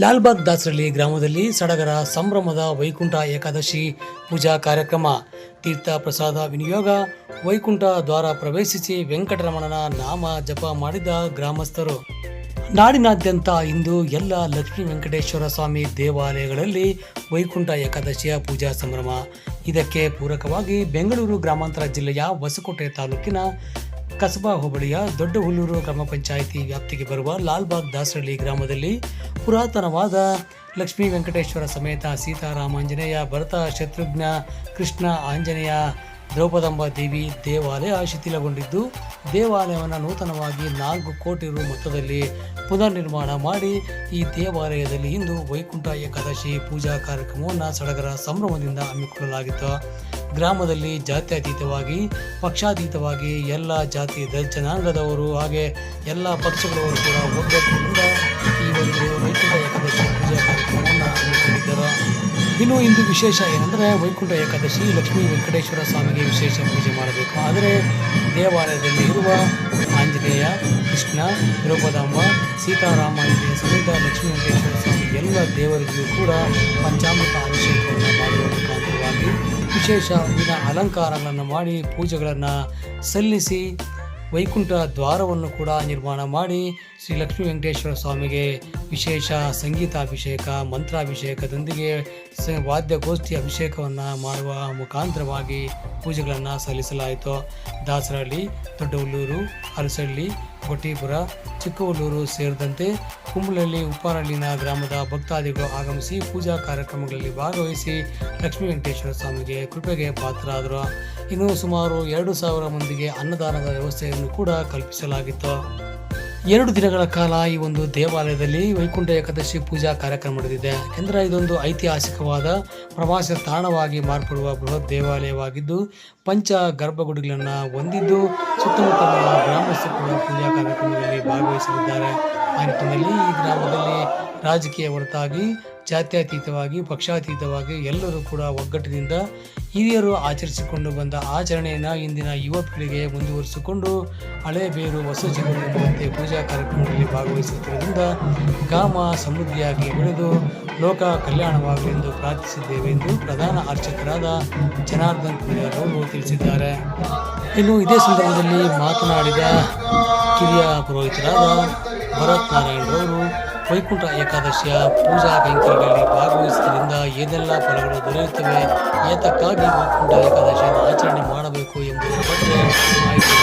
ಲಾಲ್ಬಾಗ್ ದಾಸರಳ್ಳಿ ಗ್ರಾಮದಲ್ಲಿ ಸಡಗರ ಸಂಭ್ರಮದ ವೈಕುಂಠ ಏಕಾದಶಿ ಪೂಜಾ ಕಾರ್ಯಕ್ರಮ. ತೀರ್ಥ ಪ್ರಸಾದ ವಿನಿಯೋಗ, ವೈಕುಂಠ ದ್ವಾರ ಪ್ರವೇಶಿಸಿ ವೆಂಕಟರಮಣನ ನಾಮ ಜಪ ಮಾಡಿದ ಗ್ರಾಮಸ್ಥರು. ನಾಡಿನಾದ್ಯಂತ ಇಂದು ಎಲ್ಲ ಲಕ್ಷ್ಮೀ ವೆಂಕಟೇಶ್ವರ ಸ್ವಾಮಿ ದೇವಾಲಯಗಳಲ್ಲಿ ವೈಕುಂಠ ಏಕಾದಶಿಯ ಪೂಜಾ ಸಂಭ್ರಮ. ಇದಕ್ಕೆ ಪೂರಕವಾಗಿ ಬೆಂಗಳೂರು ಗ್ರಾಮಾಂತರ ಜಿಲ್ಲೆಯ ಹೊಸಕೋಟೆ ತಾಲೂಕಿನ ಕಸಬಾ ಹೋಬಳಿಯ ದೊಡ್ಡ ಹುಲ್ಲೂರು ಗ್ರಾಮ ಪಂಚಾಯಿತಿ ವ್ಯಾಪ್ತಿಗೆ ಬರುವ ಲಾಲ್ಬಾಗ್ ದಾಸರಳ್ಳಿ ಗ್ರಾಮದಲ್ಲಿ ಪುರಾತನವಾದ ಲಕ್ಷ್ಮೀ ವೆಂಕಟೇಶ್ವರ ಸಮೇತ ಸೀತಾರಾಮಾಂಜನೇಯ, ಭರತ, ಶತ್ರುಘ್ನ, ಕೃಷ್ಣ, ಆಂಜನೇಯ, ದ್ರೌಪದಂಬ ದೇವಿ ದೇವಾಲಯ ಶಿಥಿಲಗೊಂಡಿದ್ದು, ದೇವಾಲಯವನ್ನು ನೂತನವಾಗಿ ನಾಲ್ಕು ಕೋಟಿ ರು ಮೊತ್ತದಲ್ಲಿ ಪುನರ್ ನಿರ್ಮಾಣ ಮಾಡಿ ಈ ದೇವಾಲಯದಲ್ಲಿ ಇಂದು ವೈಕುಂಠ ಏಕಾದಶಿ ಪೂಜಾ ಕಾರ್ಯಕ್ರಮವನ್ನು ಸಡಗರ ಸಂಭ್ರಮದಿಂದ ಹಮ್ಮಿಕೊಳ್ಳಲಾಗಿತ್ತು. ಗ್ರಾಮದಲ್ಲಿ ಜಾತ್ಯತೀತವಾಗಿ, ಪಕ್ಷಾತೀತವಾಗಿ ಎಲ್ಲ ಜಾತಿ ಜನಾಂಗದವರು ಹಾಗೆ ಎಲ್ಲ ಪಕ್ಷಗಳವರು ಕೂಡ ಒಗ್ಗಟ್ಟಿನಿಂದ ಈ ಒಂದು ವೈಕುಂಠ ಏಕಾದಶಿ ಪೂಜಾ ಕಾರ್ಯಕ್ರಮವನ್ನು ಹಮ್ಮಿಕೊಂಡಿದ್ದಾರೆ ಇನ್ನು ಇಂದು ವಿಶೇಷ ಏನಂದರೆ ವೈಕುಂಠ ಏಕಾದಶಿ ಲಕ್ಷ್ಮೀ ವೆಂಕಟೇಶ್ವರ ಸ್ವಾಮಿಗೆ ವಿಶೇಷ ಪೂಜೆ ಮಾಡಬೇಕು. ಆದರೆ ದೇವಾಲಯದಲ್ಲಿ ಇರುವ ಆಂಜನೇಯ, ಕೃಷ್ಣ, ದ್ರೌಪದಾಂಬ, ಸೀತಾರಾಮ ಸಮೇತ ಲಕ್ಷ್ಮೀ ವೆಂಕಟೇಶ್ವರ ಸ್ವಾಮಿ ಎಲ್ಲ ದೇವರಿಗೂ ಕೂಡ ಪಂಚಾಮೃತ ಅಭಿಷೇಕವನ್ನು ಮಾಡುವ ಮುಖಾಂತರವಾಗಿ ವಿಶೇಷ ಹೂವಿನ ಅಲಂಕಾರಗಳನ್ನು ಮಾಡಿ ಪೂಜೆಗಳನ್ನು ಸಲ್ಲಿಸಿ ವೈಕುಂಠ ದ್ವಾರವನ್ನು ಕೂಡ ನಿರ್ಮಾಣ ಮಾಡಿ ಶ್ರೀ ಲಕ್ಷ್ಮೀ ವೆಂಕಟೇಶ್ವರ ಸ್ವಾಮಿಗೆ ವಿಶೇಷ ಸಂಗೀತಾಭಿಷೇಕ, ಮಂತ್ರಾಭಿಷೇಕದೊಂದಿಗೆ ವಾದ್ಯಗೋಷ್ಠಿ ಅಭಿಷೇಕವನ್ನು ಮಾಡುವ ಮುಖಾಂತರವಾಗಿ ಪೂಜೆಗಳನ್ನು ಸಲ್ಲಿಸಲಾಯಿತು. ದಾಸರಹಳ್ಳಿ, ದೊಡ್ಡವಲ್ಲೂರು, ಅರಸಳ್ಳಿ ಕೊಟ್ಟೀಪುರ ಚಿಕ್ಕವಲ್ಲೂರು ಸೇರಿದಂತೆ ಕುಂಬಳಹಳ್ಳಿ ಉಪ್ಪಾರಹಳ್ಳಿನ ಗ್ರಾಮದ ಭಕ್ತಾದಿಗಳು ಆಗಮಿಸಿ ಪೂಜಾ ಕಾರ್ಯಕ್ರಮಗಳಲ್ಲಿ ಭಾಗವಹಿಸಿ ಲಕ್ಷ್ಮೀ ವೆಂಕಟೇಶ್ವರ ಸ್ವಾಮಿಗೆ ಕೃಪೆಗೆ ಪಾತ್ರರಾದರು. ಇನ್ನು ಸುಮಾರು ಎರಡು ಸಾವಿರ ಮಂದಿಗೆ ಅನ್ನದಾನದ ವ್ಯವಸ್ಥೆಯನ್ನು ಕೂಡ ಕಲ್ಪಿಸಲಾಗಿತ್ತು. ಎರಡು ದಿನಗಳ ಕಾಲ ಈ ಒಂದು ದೇವಾಲಯದಲ್ಲಿ ವೈಕುಂಠ ಏಕಾದಶಿ ಪೂಜಾ ಕಾರ್ಯಕ್ರಮ ನಡೆದಿದೆ. ಯಾಕೆಂದರೆ ಇದೊಂದು ಐತಿಹಾಸಿಕವಾದ ಪ್ರವಾಸ ತಾಣವಾಗಿ ಮಾರ್ಪಡುವ ಬೃಹತ್ ದೇವಾಲಯವಾಗಿದ್ದು ಪಂಚ ಗರ್ಭಗುಡಿಗಳನ್ನು ಹೊಂದಿದ್ದು ಸುತ್ತಮುತ್ತಲಿನ ಗ್ರಾಮಸ್ಥರು ಕೂಡ ಪೂಜಾ ಕಾರ್ಯಕ್ರಮದಲ್ಲಿ ಭಾಗವಹಿಸಲಿದ್ದಾರೆ. ಆ ನಿಟ್ಟಿನಲ್ಲಿ ಈ ಗ್ರಾಮದಲ್ಲಿ ರಾಜಕೀಯ ಹೊರತಾಗಿ ಜಾತ್ಯತೀತವಾಗಿ, ಪಕ್ಷಾತೀತವಾಗಿ ಎಲ್ಲರೂ ಕೂಡ ಒಗ್ಗಟ್ಟಿನಿಂದ ಹಿರಿಯರು ಆಚರಿಸಿಕೊಂಡು ಬಂದ ಆಚರಣೆಯನ್ನು ಇಂದಿನ ಯುವ ಪೀಳಿಗೆ ಮುಂದುವರಿಸಿಕೊಂಡು ಹಳೆ ಬೇರು ಹೊಸ ಜೀವನ ಎಂಬಂತೆ ಪೂಜಾ ಕಾರ್ಯಕ್ರಮದಲ್ಲಿ ಭಾಗವಹಿಸುತ್ತಿರುವುದರಿಂದ ಗ್ರಾಮ ಸಮೃದ್ಧಿಯಾಗಿ ಬೆಳೆದು ಲೋಕ ಕಲ್ಯಾಣವಾಗಲಿ ಎಂದು ಪ್ರಾರ್ಥಿಸಿದ್ದೇವೆ ಎಂದು ಪ್ರಧಾನ ಅರ್ಚಕರಾದ ಜನಾರ್ದನ್ ಕುಮಾರ್ ಅವರು ತಿಳಿಸಿದ್ದಾರೆ. ಇನ್ನು ಇದೇ ಸಂದರ್ಭದಲ್ಲಿ ಮಾತನಾಡಿದ ಕಿರಿಯ ಪುರೋಹಿತರಾದ ಭರತ್ ನಾರಾಯಣರವರು ವೈಕುಂಠ ಏಕಾದಶಿಯ ಪೂಜಾ ಕೈಂಕರ್ಯಗಳಲ್ಲಿ ಭಾಗವಹಿಸುವುದರಿಂದ ಏನೆಲ್ಲ ಫಲಗಳು ದೊರೆಯುತ್ತವೆ ಏತಕ್ಕಾಗಿ ವೈಕುಂಠ ಏಕಾದಶಿಯನ್ನು ಆಚರಣೆ ಮಾಡಬೇಕು ಎಂಬುದರ ಬಗ್ಗೆ ಮಾಹಿತಿ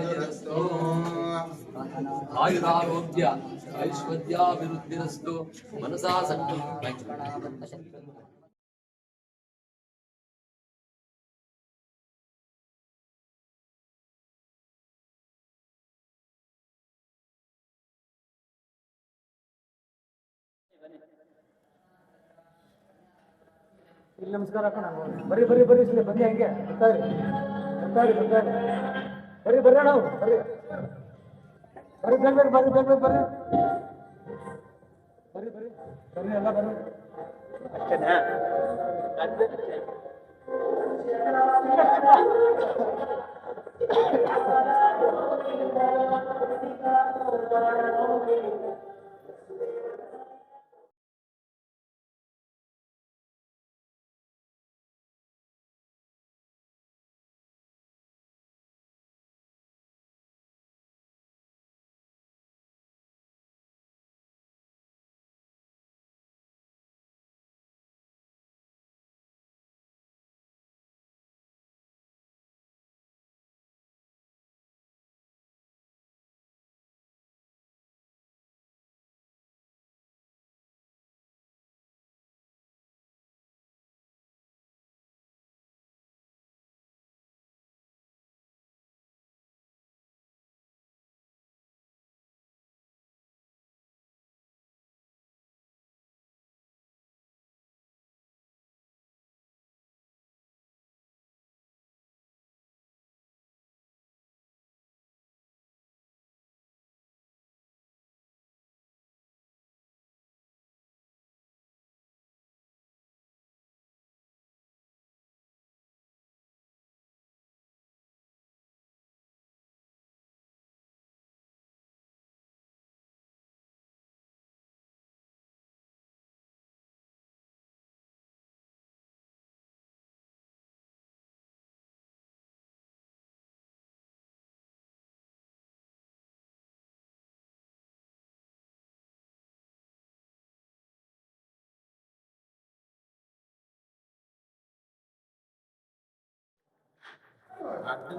ನೀಡಿದರು. ಆಯುರಾರೋಗ್ಯ ಐಶ್ವರ್ಯಾಭಿವೃದ್ಧಿರಸ್ತು ಮನಸಾ ಇಲ್ಲಿ ನಮಸ್ಕಾರ ಹಾಕೋಣ. ಬರ್ರಿ ಬರ್ರಿ ಬರೀ ಸರಿ, ಬನ್ನಿ ಹಂಗೆ. ಬರ್ತಾರೆ. ಬರ್ತಾರೆ ಬರ್ತಾರೆ. ಬರ್ರಿ ಬರ್ರಿ ನಾವು ಬರಿ ಬನ್ರಿ ಬರ್ಬೇಕು ಬರ್ರಿ ಬರ್ಬೇಕು ಬರ್ರಿ. ಬರ್ರಿ ಬರ್ರಿ. ಬರ್ರಿ, ಎಲ್ಲ ಬರ್ರಿ. ಅಷ್ಟೇನಾ? ಅಷ್ಟೇ.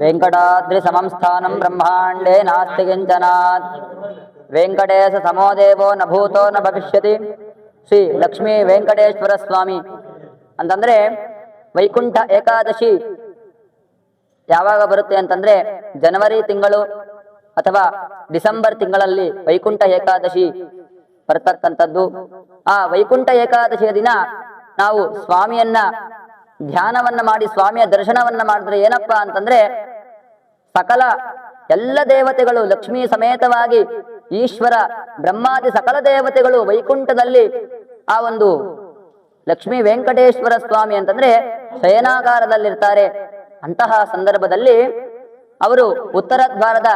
ವೆಂಕಟಾದ್ರಿ ಸಮಂ ಸ್ಥಾನಂ ಬ್ರಹ್ಮಾಂಡೇ ನಾಸ್ತಿ ಕಿಂಚನಾತ್. ವೆಂಕಟೇಶ ಸಮೋ ದೇವೋ ನ ಭೂತೋ ನ ಭವಿಷ್ಯತಿ. ಶ್ರೀ ಲಕ್ಷ್ಮೀ ವೆಂಕಟೇಶ್ವರ ಸ್ವಾಮಿ. ಅಂತಂದ್ರೆ ವೈಕುಂಠ ಏಕಾದಶಿ ಯಾವಾಗ ಬರುತ್ತೆ ಅಂತಂದ್ರೆ ಜನವರಿ ತಿಂಗಳು ಅಥವಾ ಡಿಸೆಂಬರ್ ತಿಂಗಳಲ್ಲಿ ವೈಕುಂಠ ಏಕಾದಶಿ ಬರ್ತಕ್ಕಂಥದ್ದು. ಆ ವೈಕುಂಠ ಏಕಾದಶಿಯ ದಿನ ನಾವು ಸ್ವಾಮಿಯನ್ನ ಧ್ಯಾನವನ್ನ ಮಾಡಿ, ಸ್ವಾಮಿಯ ದರ್ಶನವನ್ನ ಮಾಡಿದ್ರೆ ಏನಪ್ಪಾ ಅಂತಂದ್ರೆ ಸಕಲ ಎಲ್ಲ ದೇವತೆಗಳು ಲಕ್ಷ್ಮೀ ಸಮೇತವಾಗಿ ಈಶ್ವರ, ಬ್ರಹ್ಮಾದಿ ಸಕಲ ದೇವತೆಗಳು ವೈಕುಂಠದಲ್ಲಿ ಆ ಒಂದು ಲಕ್ಷ್ಮೀ ವೆಂಕಟೇಶ್ವರ ಸ್ವಾಮಿ ಅಂತಂದ್ರೆ ಶಯನಾಗಾರದಲ್ಲಿರ್ತಾರೆ. ಅಂತಹ ಸಂದರ್ಭದಲ್ಲಿ ಅವರು ಉತ್ತರ ದ್ವಾರದ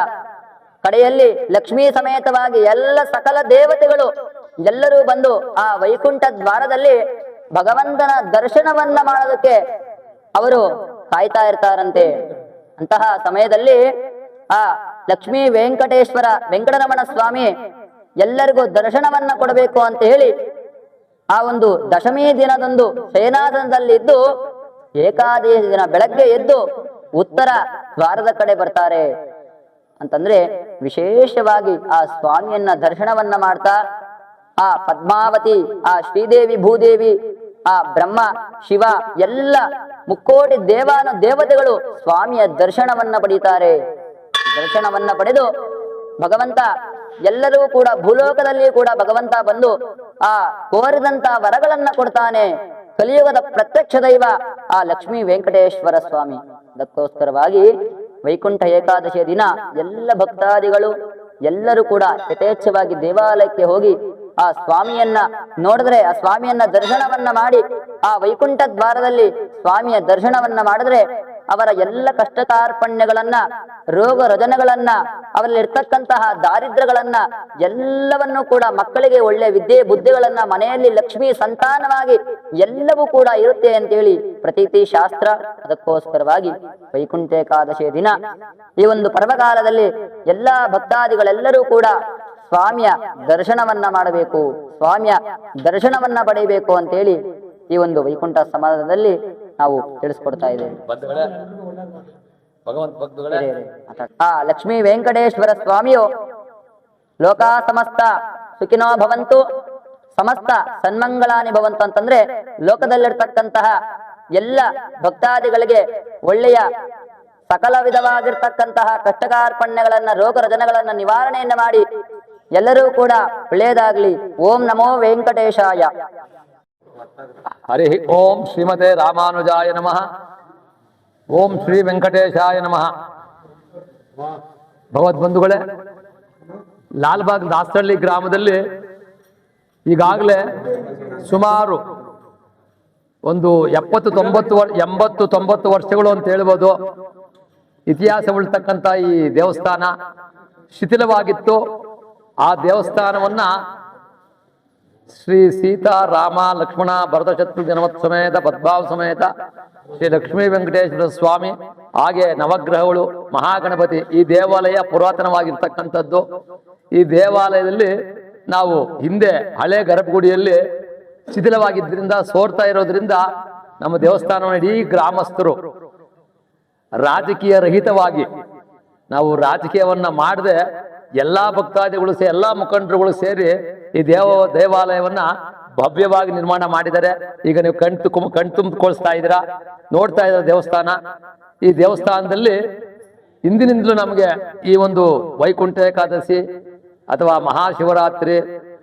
ಕಡೆಯಲ್ಲಿ ಲಕ್ಷ್ಮೀ ಸಮೇತವಾಗಿ ಎಲ್ಲ ಸಕಲ ದೇವತೆಗಳು ಎಲ್ಲರೂ ಬಂದು ಆ ವೈಕುಂಠ ದ್ವಾರದಲ್ಲಿ ಭಗವಂತನ ದರ್ಶನವನ್ನ ಮಾಡೋದಕ್ಕೆ ಅವರು ಕಾಯ್ತಾ ಇರ್ತಾರಂತೆ. ಅಂತಹ ಸಮಯದಲ್ಲಿ ಆ ಲಕ್ಷ್ಮೀ ವೆಂಕಟೇಶ್ವರ ವೆಂಕಟರಮಣ ಸ್ವಾಮಿ ಎಲ್ಲರಿಗೂ ದರ್ಶನವನ್ನ ಕೊಡಬೇಕು ಅಂತ ಹೇಳಿ ಆ ಒಂದು ದಶಮಿ ದಿನದಂದು ಶಯನಾಸನದಲ್ಲಿ ಇದ್ದು ಏಕಾದಶಿ ದಿನ ಬೆಳಗ್ಗೆ ಎದ್ದು ಉತ್ತರ ದ್ವಾರದ ಕಡೆ ಬರ್ತಾರೆ. ಅಂತಂದ್ರೆ ವಿಶೇಷವಾಗಿ ಆ ಸ್ವಾಮಿಯನ್ನ ದರ್ಶನವನ್ನ ಮಾಡ್ತಾ ಆ ಪದ್ಮಾವತಿ, ಆ ಶ್ರೀದೇವಿ ಭೂದೇವಿ ಆ ಬ್ರಹ್ಮ, ಶಿವ, ಎಲ್ಲ ಮುಕ್ಕೋಟಿ ದೇವಾನು ದೇವತೆಗಳು ಸ್ವಾಮಿಯ ದರ್ಶನವನ್ನ ಪಡೀತಾರೆ. ದರ್ಶನವನ್ನ ಪಡೆದು ಭಗವಂತ ಎಲ್ಲರೂ ಕೂಡ ಭೂಲೋಕದಲ್ಲಿ ಕೂಡ ಭಗವಂತ ಬಂದು ಆ ಕೋರಿದಂತ ವರಗಳನ್ನ ಕೊಡ್ತಾನೆ. ಕಲಿಯುಗದ ಪ್ರತ್ಯಕ್ಷ ದೈವ ಆ ಲಕ್ಷ್ಮೀ ವೆಂಕಟೇಶ್ವರ ಸ್ವಾಮಿ. ಅದಕ್ಕೋಸ್ಕರವಾಗಿ ವೈಕುಂಠ ಏಕಾದಶಿಯ ದಿನ ಎಲ್ಲ ಭಕ್ತಾದಿಗಳು ಎಲ್ಲರೂ ಕೂಡ ಯಥೇಚ್ಛವಾಗಿ ದೇವಾಲಯಕ್ಕೆ ಹೋಗಿ ಆ ಸ್ವಾಮಿಯನ್ನ ನೋಡಿದ್ರೆ, ಆ ಸ್ವಾಮಿಯನ್ನ ದರ್ಶನವನ್ನ ಮಾಡಿ, ಆ ವೈಕುಂಠ ದ್ವಾರದಲ್ಲಿ ಸ್ವಾಮಿಯ ದರ್ಶನವನ್ನ ಮಾಡಿದ್ರೆ, ಅವರ ಎಲ್ಲ ಕಷ್ಟ ಕಾರ್ಪಣ್ಯಗಳನ್ನ ರೋಗ ರಜನಗಳನ್ನ ಅವರಲ್ಲಿ ಇರ್ತಕ್ಕಂತಹ ದಾರಿದ್ರ್ಯಗಳನ್ನ, ಎಲ್ಲವನ್ನೂ ಕೂಡ ಮಕ್ಕಳಿಗೆ ಒಳ್ಳೆ ವಿದ್ಯೆ ಬುದ್ಧಿಗಳನ್ನ, ಮನೆಯಲ್ಲಿ ಲಕ್ಷ್ಮಿ ಸಂತಾನವಾಗಿ ಎಲ್ಲವೂ ಕೂಡ ಇರುತ್ತೆ ಅಂತ ಹೇಳಿ ಪ್ರತೀತಿ ಶಾಸ್ತ್ರ. ಅದಕ್ಕೋಸ್ಕರವಾಗಿ ವೈಕುಂಠ ಏಕಾದಶಿಯ ದಿನ ಈ ಒಂದು ಪರ್ವಕಾಲದಲ್ಲಿ ಎಲ್ಲಾ ಭಕ್ತಾದಿಗಳೆಲ್ಲರೂ ಕೂಡ ಸ್ವಾಮಿಯ ದರ್ಶನವನ್ನ ಮಾಡಬೇಕು ಸ್ವಾಮಿಯ ದರ್ಶನವನ್ನ ಪಡೆಯಬೇಕು ಅಂತೇಳಿ ಈ ಒಂದು ವೈಕುಂಠ ಸಮಾಜದಲ್ಲಿ ನಾವು ತಿಳಿಸ್ಕೊಡ್ತಾ ಇದ್ದೇವೆ. ಆ ಲಕ್ಷ್ಮೀ ವೆಂಕಟೇಶ್ವರ ಸ್ವಾಮಿಯು ಲೋಕ ಸಮಸ್ತ ಸುಖಿನೋ ಭವಂತು ಸಮಸ್ತ ಸನ್ಮಂಗಳಾನಿ ಭವಂತು ಅಂತಂದ್ರೆ ಲೋಕದಲ್ಲಿರ್ತಕ್ಕಂತಹ ಎಲ್ಲ ಭಕ್ತಾದಿಗಳಿಗೆ ಒಳ್ಳೆಯ ಸಕಲ ವಿಧವಾಗಿರ್ತಕ್ಕಂತಹ ಕಷ್ಟಕಾರ್ಪಣ್ಯಗಳನ್ನ ರೋಗ ರಜನಗಳನ್ನ ನಿವಾರಣೆಯನ್ನ ಮಾಡಿ ಎಲ್ಲರೂ ಕೂಡ ಒಳ್ಳೆಯದಾಗ್ಲಿ. ಓಂ ನಮೋ ವೆಂಕಟೇಶಾಯ. ಹರಿ ಓಂ ಶ್ರೀಮತೆ ರಾಮಾನುಜಾಯ ನಮಃ. ಓಂ ಶ್ರೀ ವೆಂಕಟೇಶಾಯ ನಮಃ. ಭಗವದ್ಬಂಧುಗಳೇ, ಲಾಲ್ಬಾಗ್ ದಾಸಹಳ್ಳಿ ಗ್ರಾಮದಲ್ಲಿ ಈಗಾಗಲೇ ಸುಮಾರು ಒಂದು ಎಪ್ಪತ್ತು ತೊಂಬತ್ತು ಎಂಬತ್ತು ತೊಂಬತ್ತು ವರ್ಷಗಳು ಅಂತ ಹೇಳ್ಬೋದು. ಇತಿಹಾಸ ಉಳ್ತಕ್ಕಂಥ ಈ ದೇವಸ್ಥಾನ ಶಿಥಿಲವಾಗಿತ್ತು. ಆ ದೇವಸ್ಥಾನವನ್ನ ಶ್ರೀ ಸೀತಾ ರಾಮ ಲಕ್ಷ್ಮಣ ಭರತ ಜನಮತ್ ಸಮೇತ ಪದ್ಮಾವ ಸಮೇತ, ಶ್ರೀ ಲಕ್ಷ್ಮೀ ವೆಂಕಟೇಶ್ವರ ಸ್ವಾಮಿ, ಹಾಗೆ ನವಗ್ರಹಗಳು, ಮಹಾಗಣಪತಿ, ಈ ದೇವಾಲಯ ಪುರಾತನವಾಗಿರ್ತಕ್ಕಂಥದ್ದು. ಈ ದೇವಾಲಯದಲ್ಲಿ ನಾವು ಹಿಂದೆ ಹಳೆ ಗರ್ಭಗುಡಿಯಲ್ಲಿ ಶಿಥಿಲವಾಗಿದ್ದರಿಂದ, ಸೋರ್ತಾ ಇರೋದ್ರಿಂದ ನಮ್ಮ ದೇವಸ್ಥಾನವನ್ನು ಇಡೀ ಗ್ರಾಮಸ್ಥರು ರಾಜಕೀಯ ರಹಿತವಾಗಿ ನಾವು ರಾಜಕೀಯವನ್ನ ಮಾಡದೆ ಎಲ್ಲಾ ಭಕ್ತಾದಿಗಳು ಸೇ ಎಲ್ಲ ಮುಖಂಡರುಗಳು ಸೇರಿ ಈ ದೇವ ದೇವಾಲಯವನ್ನ ಭವ್ಯವಾಗಿ ನಿರ್ಮಾಣ ಮಾಡಿದ್ದಾರೆ. ಈಗ ನೀವು ಕಣ್ತು ಕಣ್ ತುಂಬಿಕೊಳ್ಸ್ತಾ ಇದ್ದೀರಾ? ನೋಡ್ತಾ ಇದ್ದೀರಾ ದೇವಸ್ಥಾನ? ಈ ದೇವಸ್ಥಾನದಲ್ಲಿ ಹಿಂದಿನಿಂದಲೂ ನಮಗೆ ಈ ಒಂದು ವೈಕುಂಠ ಏಕಾದಶಿ ಅಥವಾ ಮಹಾಶಿವರಾತ್ರಿ,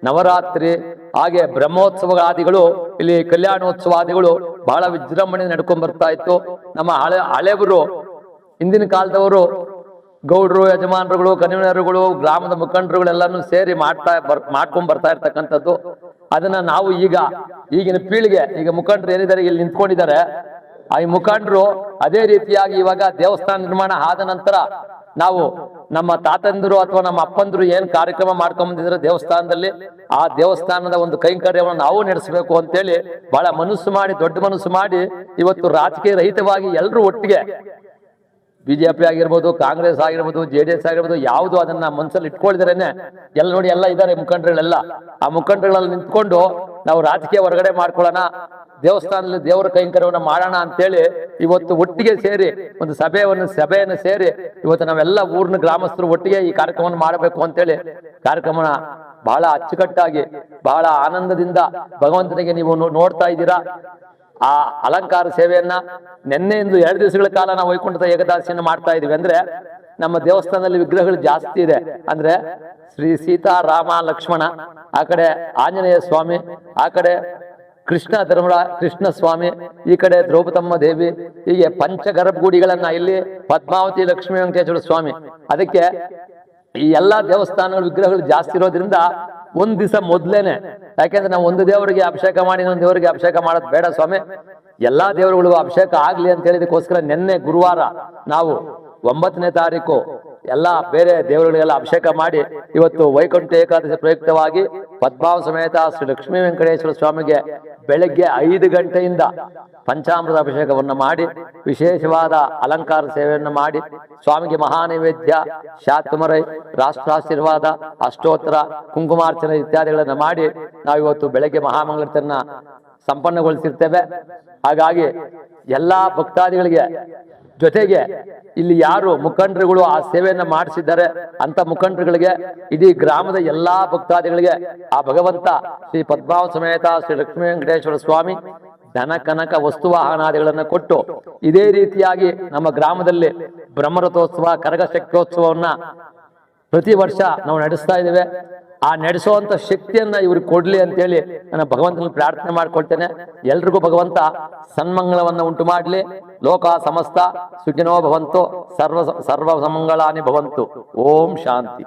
ನವರಾತ್ರಿ, ಹಾಗೆ ಬ್ರಹ್ಮೋತ್ಸವಾದಿಗಳು ಇಲ್ಲಿ ಕಲ್ಯಾಣೋತ್ಸವಾದಿಗಳು ಬಹಳ ವಿಜೃಂಭಣೆ ನಡ್ಕೊಂಡ್ ಬರ್ತಾ ಇತ್ತು. ನಮ್ಮ ಹಳೆ, ಹಳೆಯವರು, ಹಿಂದಿನ ಕಾಲದವರು ಗೌಡ್ರು, ಯಜಮಾನರುಗಳು, ಕನ್ವೀನರುಗಳು, ಗ್ರಾಮದ ಮುಖಂಡರುಗಳೆಲ್ಲನೂ ಸೇರಿ ಮಾಡ್ತಾ ಬರ್, ಮಾಡ್ಕೊಂಡ್ ಬರ್ತಾ ಇರ್ತಕ್ಕಂಥದ್ದು. ಅದನ್ನ ನಾವು ಈಗ, ಈಗಿನ ಪೀಳಿಗೆ, ಈಗ ಮುಖಂಡರು ಏನಿದ್ದಾರೆ, ಇಲ್ಲಿ ನಿಂತ್ಕೊಂಡಿದ್ದಾರೆ. ಆ ಮುಖಂಡರು ಅದೇ ರೀತಿಯಾಗಿ ಇವಾಗ ದೇವಸ್ಥಾನ ನಿರ್ಮಾಣ ಆದ ನಂತರ ನಾವು ನಮ್ಮ ತಾತಂದಿರು ಅಥವಾ ನಮ್ಮ ಅಪ್ಪಂದಿರು ಏನ್ ಕಾರ್ಯಕ್ರಮ ಮಾಡ್ಕೊಂಡ್ ಬಂದಿದ್ರು ದೇವಸ್ಥಾನದಲ್ಲಿ, ಆ ದೇವಸ್ಥಾನದ ಒಂದು ಕೈಂಕರ್ಯವನ್ನು ನಾವು ನಡೆಸಬೇಕು ಅಂತೇಳಿ ಬಹಳ ಮನಸ್ಸು ಮಾಡಿ, ದೊಡ್ಡ ಮನಸ್ಸು ಮಾಡಿ ಇವತ್ತು ರಾಜಕೀಯ ರಹಿತವಾಗಿ ಎಲ್ಲರೂ ಒಟ್ಟಿಗೆ ಬಿಜೆಪಿ ಆಗಿರ್ಬೋದು, ಕಾಂಗ್ರೆಸ್ ಆಗಿರ್ಬೋದು, ಜೆ ಡಿ ಎಸ್ ಆಗಿರ್ಬೋದು, ಯಾವುದು ಅದನ್ನ ಮನಸ್ಸಲ್ಲಿ ಇಟ್ಕೊಳ್ದಿರೇನೆ ಎಲ್ಲ ನೋಡಿ ಎಲ್ಲ ಇದ್ದಾರೆ ಮುಖಂಡರುಗಳೆಲ್ಲ. ಆ ಮುಖಂಡರುಗಳಲ್ಲಿ ನಿಂತ್ಕೊಂಡು ನಾವು ರಾಜಕೀಯ ಹೊರಗಡೆ ಮಾಡ್ಕೊಳ್ಳೋಣ, ದೇವಸ್ಥಾನದಲ್ಲಿ ದೇವರ ಕೈಂಕರ್ಯವನ್ನು ಮಾಡೋಣ ಅಂತೇಳಿ ಇವತ್ತು ಒಟ್ಟಿಗೆ ಸೇರಿ, ಒಂದು ಸಭೆಯನ್ನು ಸಭೆಯನ್ನು ಸೇರಿ ಇವತ್ತು ನಾವೆಲ್ಲ ಊರಿನ ಗ್ರಾಮಸ್ಥರು ಒಟ್ಟಿಗೆ ಈ ಕಾರ್ಯಕ್ರಮವನ್ನು ಮಾಡಬೇಕು ಅಂತೇಳಿ ಕಾರ್ಯಕ್ರಮನ ಬಹಳ ಅಚ್ಚುಕಟ್ಟಾಗಿ, ಬಹಳ ಆನಂದದಿಂದ ಭಗವಂತನಿಗೆ ನೀವು ನೋಡ್ತಾ ಇದ್ದೀರಾ. ಆ ಅಲಂಕಾರ ಸೇವೆಯನ್ನ ನಿನ್ನೆಯಿಂದ ಎರಡು ದಿವಸಗಳ ಕಾಲ ನಾವು ವೈಕುಂಠದ ಏಕದಾಸಿಯನ್ನು ಮಾಡ್ತಾ ಇದೀವಿ ಅಂದ್ರೆ ನಮ್ಮ ದೇವಸ್ಥಾನದಲ್ಲಿ ವಿಗ್ರಹಗಳು ಜಾಸ್ತಿ ಇದೆ. ಅಂದ್ರೆ ಶ್ರೀ ಸೀತಾ, ರಾಮ, ಲಕ್ಷ್ಮಣ, ಆ ಕಡೆ ಆಂಜನೇಯ ಸ್ವಾಮಿ, ಆ ಕಡೆ ಕೃಷ್ಣ ಧರ್ಮರ ಕೃಷ್ಣ ಸ್ವಾಮಿ, ಈ ಕಡೆ ದ್ರೌಪದಮ್ಮ ದೇವಿ, ಹೀಗೆ ಪಂಚ ಗರ್ಭಗುಡಿಗಳನ್ನ ಇಲ್ಲಿ ಪದ್ಮಾವತಿ, ಲಕ್ಷ್ಮೀ ವೆಂಕಟೇಶ್ವರ ಸ್ವಾಮಿ. ಅದಕ್ಕೆ ಈ ಎಲ್ಲಾ ದೇವಸ್ಥಾನಗಳ ವಿಗ್ರಹಗಳು ಜಾಸ್ತಿ ಇರೋದ್ರಿಂದ ಒಂದ್ ದಿವಸ ಮೊದ್ಲೇನೆ. ಯಾಕೆಂದ್ರೆ ನಾವು ಒಂದು ದೇವರಿಗೆ ಅಭಿಷೇಕ ಮಾಡಿ, ಇನ್ನೊಂದು ದೇವರಿಗೆ ಅಭಿಷೇಕ ಮಾಡೋದ್ ಬೇಡ ಸ್ವಾಮಿ. ಎಲ್ಲಾ ದೇವರುಗಳಿಗೂ ಅಭಿಷೇಕ ಆಗ್ಲಿ ಅಂತ ಹೇಳಿದಕ್ಕೋಸ್ಕರ ನಿನ್ನೆ ಗುರುವಾರ ನಾವು ಒಂಬತ್ತನೇ ತಾರೀಕು ಎಲ್ಲಾ ಬೇರೆ ದೇವರುಗಳಿಗೆಲ್ಲ ಅಭಿಷೇಕ ಮಾಡಿ ಇವತ್ತು ವೈಕುಂಠ ಏಕಾದಶಿ ಪ್ರಯುಕ್ತವಾಗಿ ಪದ್ಮಾವ ಸಮೇತ ಶ್ರೀ ಲಕ್ಷ್ಮೀ ವೆಂಕಟೇಶ್ವರ ಸ್ವಾಮಿಗೆ ಬೆಳಗ್ಗೆ ಐದು ಗಂಟೆಯಿಂದ ಪಂಚಾಮೃತ ಅಭಿಷೇಕವನ್ನು ಮಾಡಿ ವಿಶೇಷವಾದ ಅಲಂಕಾರ ಸೇವೆಯನ್ನು ಮಾಡಿ ಸ್ವಾಮಿಗೆ ಮಹಾನೈವೇದ್ಯ, ಶಾತುಮರೈ, ರಾಷ್ಟ್ರಾಶೀರ್ವಾದ, ಅಷ್ಟೋತ್ತರ, ಕುಂಕುಮಾರ್ಚನೆ ಇತ್ಯಾದಿಗಳನ್ನು ಮಾಡಿ ನಾವು ಇವತ್ತು ಬೆಳಗ್ಗೆ ಮಹಾಮಂಗಳತನ್ನ ಸಂಪನ್ನಗೊಳಿಸಿರ್ತೇವೆ. ಹಾಗಾಗಿ ಎಲ್ಲಾ ಭಕ್ತಾದಿಗಳಿಗೆ ಜೊತೆಗೆ ಇಲ್ಲಿ ಯಾರು ಮುಖಂಡರುಗಳು ಆ ಸೇವೆಯನ್ನು ಮಾಡಿಸಿದ್ದಾರೆ ಅಂತ ಮುಖಂಡರುಗಳಿಗೆ, ಇಡೀ ಗ್ರಾಮದ ಎಲ್ಲಾ ಭಕ್ತಾದಿಗಳಿಗೆ ಆ ಭಗವಂತ ಶ್ರೀ ಪದ್ಮಾವ ಸಮೇತ ಶ್ರೀ ಲಕ್ಷ್ಮೀ ವೆಂಕಟೇಶ್ವರ ಸ್ವಾಮಿ ಧನ ಕನಕ ವಸ್ತು ವಾಹನಾದಿಗಳನ್ನ ಕೊಟ್ಟು ಇದೇ ರೀತಿಯಾಗಿ ನಮ್ಮ ಗ್ರಾಮದಲ್ಲಿ ಬ್ರಹ್ಮರಥೋತ್ಸವ ಕರಗ ಶಕ್ತೋತ್ಸವವನ್ನ ಪ್ರತಿ ವರ್ಷ ನಾವು ನಡೆಸ್ತಾ ಇದ್ದೇವೆ. ಆ ನಡೆಸುವಂತ ಶಕ್ತಿಯನ್ನ ಇವ್ರಿಗೆ ಕೊಡ್ಲಿ ಅಂತೇಳಿ ನಾನು ಭಗವಂತನ ಪ್ರಾರ್ಥನೆ ಮಾಡ್ಕೊಳ್ತೇನೆ. ಎಲ್ರಿಗೂ ಭಗವಂತ ಸನ್ಮಂಗಳವನ್ನ ಉಂಟು ಮಾಡ್ಲಿ. ಲೋಕ ಸಮಸ್ತ ಸುಖಿನೋ ಭವಂತು. ಸರ್ವ ಸರ್ವ ಸಮಂಗಳಾನಿ ಭವಂತು. ಓಂ ಶಾಂತಿ.